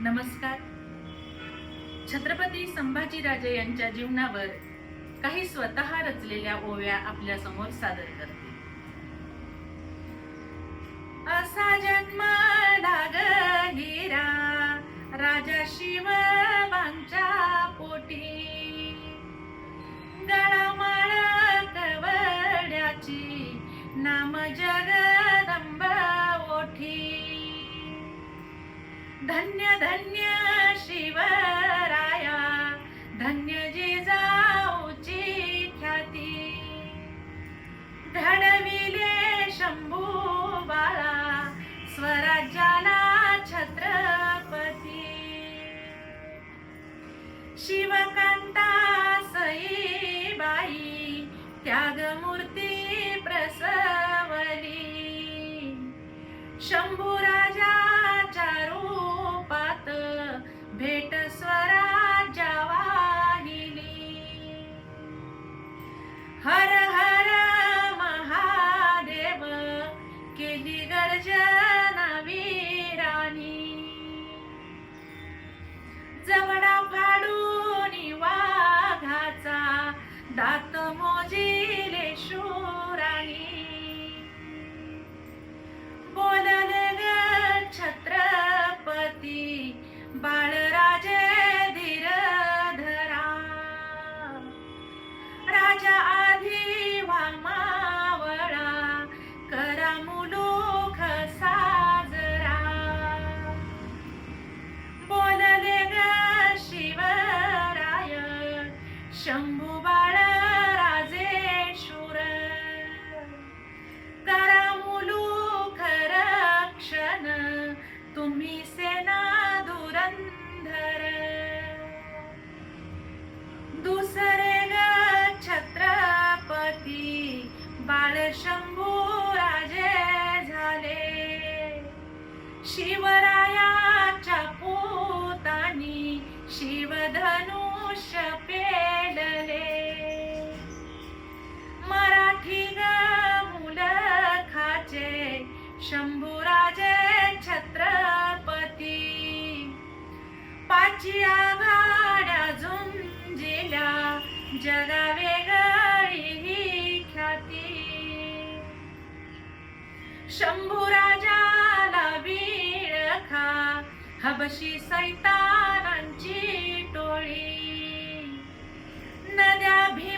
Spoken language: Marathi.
नमस्कार. छत्रपती संभाजीराजे यांच्या जीवनावर काही स्वतः रचलेल्या ओव्या आपल्यासमोर सादर करते. असा जन्म लागलीरा राजा शिव शिवबांच्या पोटी. गळामाळ कवड्याची नाम जगदंबा धन्य धन्य शिवराया धन्य जिजाऊची ख्याती. घडविले शंभू बाळा स्वराज्याला छत्रपती. शिवकांता सईबाई त्यागमूर्ती प्रसवली. राजा जवडा शिवरायाच्या पोतानी शिवधनुष्य पेलले मराठी ग मुलखाचे शंभूराजे छत्रपती. पाचिया गाड्या झुंजिल्या जगा वेगळी ख्याती. शंभुरा हबशी सैतानांची टोळी. नद्या भीमा